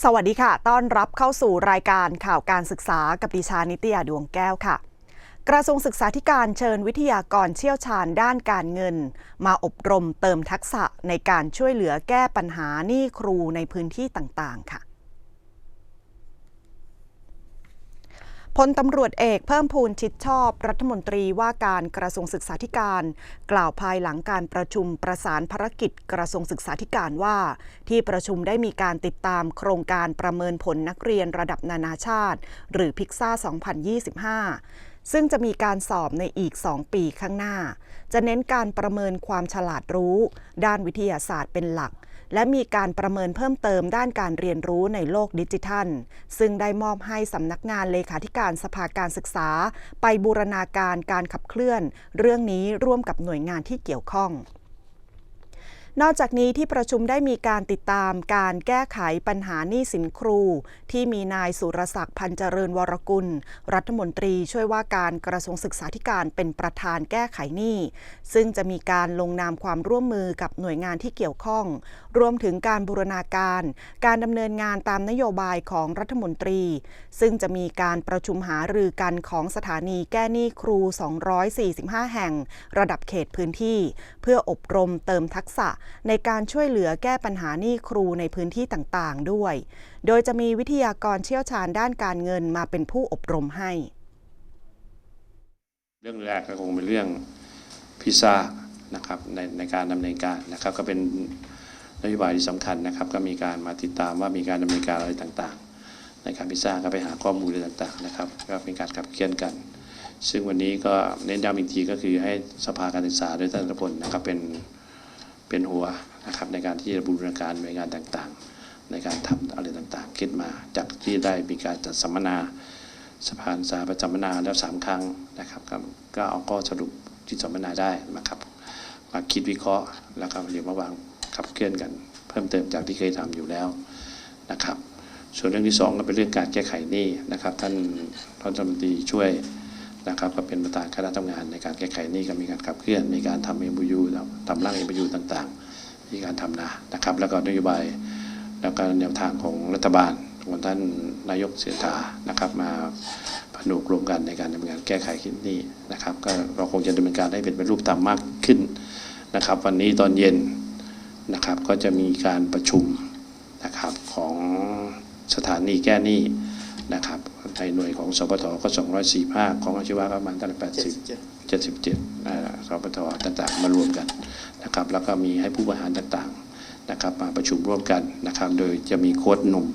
สวัสดีค่ะ ต้อนรับเข้าสู่รายการข่าวการศึกษากับดิฉันนิตยาดวงแก้วค่ะ กระทรวงศึกษาธิการเชิญวิทยากรเชี่ยวชาญด้านการเงิน มาอบรมเติมทักษะในการช่วยเหลือแก้ปัญหาหนี้ครูในพื้นที่ต่างๆ ค่ะ พลตำรวจเอกเพิ่มพูนชิดชอบรัฐมนตรีว่าการกระทรวงศึกษาธิการ กล่าวภายหลังการประชุมประสานภารกิจกระทรวงศึกษาธิการว่า ที่ประชุมได้มีการติดตามโครงการประเมินผลนักเรียนระดับนานาชาติ หรือพิกซ่า 2025 ซึ่งจะมีการสอบในอีก 2 ปีข้างหน้า จะเน้นการประเมินความฉลาดรู้ ด้านวิทยาศาสตร์เป็นหลัก และมีการประเมินเพิ่มเติมด้านการเรียนรู้ในโลกดิจิทัล ซึ่งได้มอบให้สำนักงานเลขาธิการสภาการศึกษา ไปบูรณาการการขับเคลื่อน เรื่องนี้ร่วมกับหน่วยงานที่เกี่ยวข้อง นอกจากนี้ที่ประชุมได้มีการติดตามการแก้ไขปัญหาหนี้สินครู ที่มีนายสุรศักดิ์พันเจริญวรกุล รัฐมนตรีช่วยว่าการกระทรวงศึกษาธิการเป็นประธานแก้ไขหนี้ ซึ่งจะมีการลงนามความร่วมมือกับหน่วยงานที่เกี่ยวข้อง รวมถึงการบูรณาการ การดำเนินงานตามนโยบายของรัฐมนตรี ซึ่งจะมีการประชุมหารือกันของสถานีแก้หนี้ครู 245 แห่ง ระดับเขตพื้นที่ เพื่ออบรมเติมทักษะในการช่วยเหลือแก้ปัญหาหนี้ครูในพื้นที่ต่างๆด้วย โดยจะมีวิทยากรเชี่ยวชาญด้านการเงินมาเป็นผู้อบรมให้ เรื่องแรกก็คงเป็นเรื่องพิซซ่านะครับในในการดำเนินการนะครับก็เป็นนโยบายที่สำคัญนะครับ ก็มีการมาติดตามว่ามีการดำเนินการอะไรต่างๆ ในการพิซซ่าก็ไปหาข้อมูลอะไรต่างๆนะครับ ก็เป็นการขับเคลื่อนกัน ซึ่งวันนี้ก็เน้นย้ำอีกทีก็คือให้สภาการศึกษาโดยท่านรัฐพลนะครับเป็น เป็นหัวนะครับในการที่จะบูรณาการหน่วยงานต่างๆ ในการทำอะไรต่างๆคิดมาจากที่ได้มีการจัดสัมมนาสภาศึกษาประจำมนาแล้วสามครั้งนะครับก็เอาข้อสรุปที่สัมมนาได้นะครับมาคิดวิเคราะห์แล้วก็เรียนมาวางขับเคลื่อนกัน เพิ่มเติมจากที่เคยทำอยู่แล้วนะครับ ส่วนเรื่องที่สองก็เป็นเรื่องการแก้ไขหนี้นะครับ ท่านรัฐมนตรีช่วย นะครับก็เป็นประธานคณะทำงานในการแก้ไขหนี้ก็มีการขับเคลื่อน มีการทำเอ็มยูทำร่างเอ็มยูต่างๆ มีการทำนะนะครับ แล้วก็นโยบายแล้วก็แนวทางของรัฐบาลของท่านนายกเสถานะครับ มาผนวกรวมกันในการดำเนินการแก้ไขหนี้นะครับก็เราคงจะดำเนินการให้เป็นรูปธรรมมากขึ้นนะครับ วันนี้ตอนเย็นนะครับก็จะมีการประชุมนะครับของสถานีแก้หนี้ นะครับในหน่วยของสปทก็ 245 ของอาชีวะก็ประมาณตั้งแต่80 77อ่าสปทต่างๆ มารวมกันนะครับแล้วก็มีให้ผู้บริหารต่างๆนะครับมาประชุมร่วมกันนะครับโดยจะมีโค้ดหนุ่ม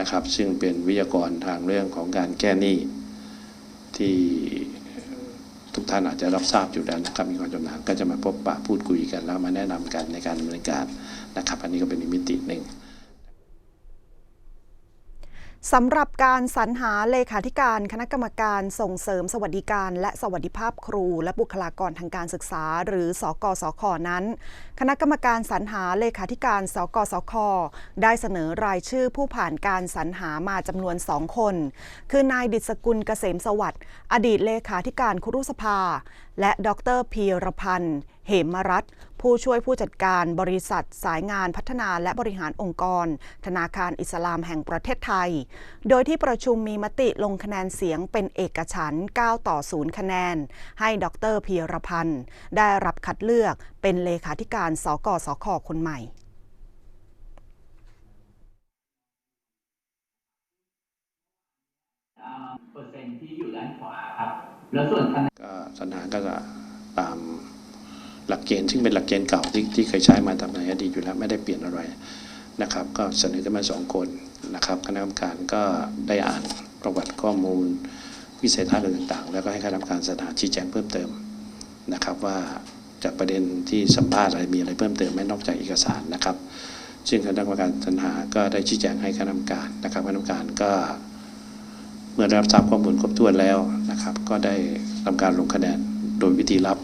นะครับซึ่งเป็นวิทยากรทางเรื่องของการแก้หนี้ที่ทุกท่านอาจจะรับทราบอยู่แล้วนะครับมีความจำนาญก็จะมาพบปะพูดคุยกันแล้วมาแนะนำกันในการดำเนินการนะครับ อันนี้ก็เป็นอีกมิติหนึ่ง สำหรับการสรรหาเลขาธิการคณะกรรมการส่งเสริมสวัสดิการ และสวัสดิภาพครู และบุคลากรทางการศึกษา หรือสกสคนั้น คณะกรรมการสรรหาเลขาธิการสกสคได้เสนอรายชื่อผู้ผ่านการสรรหามาจำนวนสองคน คือนายดิษกุลเกษมสวัสดิ์อดีตเลขาธิการครุสภา และดรพีรพันธ์ เหมรัตน์ผู้ช่วยผู้จัดการบริษัทสายงานพัฒนาและบริหารองค์กร ธนาคารอิสลามแห่งประเทศไทย โดยที่ประชุมมีมติลงคะแนนเสียงเป็นเอกฉันท์9ต่อ 0 คะแนน ให้ดรพีรพันธ์ ได้รับคัดเลือกเป็นเลขาธิการสกสคคนใหม่อ่าเปอร์เซ็นต์ที่อยู่ด้านขวาครับแล้วส่วนคะแนนก็สัญหาก็จะตาม หลักเกณฑ์ซึ่งเป็นหลักเกณฑ์เก่าที่ที่เคยใช้มาทำในอดีตอยู่แล้วไม่ได้เปลี่ยนอะไรนะครับ ก็เสนอขึ้นมาสองคนนะครับคณะกรรมการก็ได้อ่านประวัติข้อมูลวิสัยทัศน์ต่างๆ แล้วก็ให้คณะกรรมการสถานชี้แจงเพิ่มเติมนะครับ ว่าจากประเด็นที่สัมภาษณ์อะไรมีอะไรเพิ่มเติมไหม่นอกจากเอกสารนะครับ ซึ่งคณะกรรมการสรรหาก็ได้ชี้แจงให้คณะกรรมการนะครับคณะกรรมการก็เมื่อรับทราบข้อมูลครบถ้วนแล้วนะครับ ก็ได้ทำการลงคะแนนโดยวิธีรับ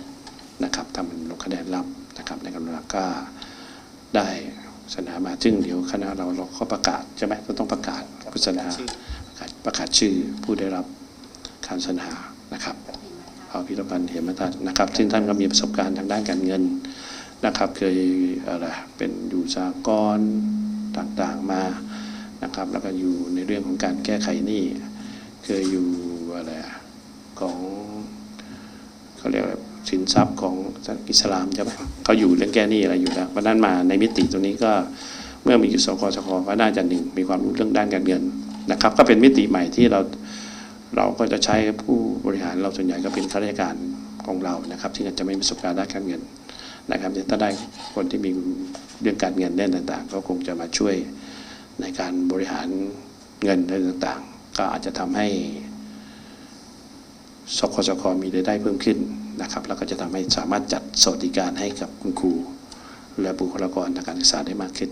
ทำเป็นลงคะแนนลับนะครับในกำลังก็ได้เสนอมาซึ่งเดี๋ยวคณะเราเราก็ประกาศใช่ไหมเราต้องประกาศผู้เสนาประกาศประกาศชื่อผู้ได้รับการเสนหานะครับเอาพิรพันธ์เหมทัศน์นะครับ ซึ่งท่านก็มีประสบการณ์ทางด้านการเงินนะครับ เคยอะไรเป็นอยู่สากลต่างๆมานะครับ แล้วก็อยู่ในเรื่องของการแก้ไขหนี้เคยอยู่อะไรของเขาเรียกอะไร สินทรัพย์ของอิสลามใช่ไหมเขาอยู่เรื่องแก้หนี้อะไรอยู่แล้วเพราะนั้นมาในมิติตรงนี้ก็เมื่อมีอยู่สกสคก็น่าจะหนึ่งมีความรู้เรื่องด้านการเงินนะครับ ก็เป็นมิติใหม่ที่เราเราก็จะใช้ผู้บริหารเราส่วนใหญ่ก็เป็นข้าราชการของเรานะครับที่อาจจะไม่มีประสบการณ์ด้านการเงินนะครับถ้าได้คนที่มีเรื่องการเงินเรื่องต่างๆ ก็คงจะมาช่วยในการบริหารเงินเรื่องต่างๆ ก็อาจจะทำให้ สคสคมีรายได้เพิ่มขึ้นนะครับ แล้วก็จะทำให้สามารถจัดสวัสดิการให้กับคุณครู และบุคลากรทางการศึกษาได้มากขึ้น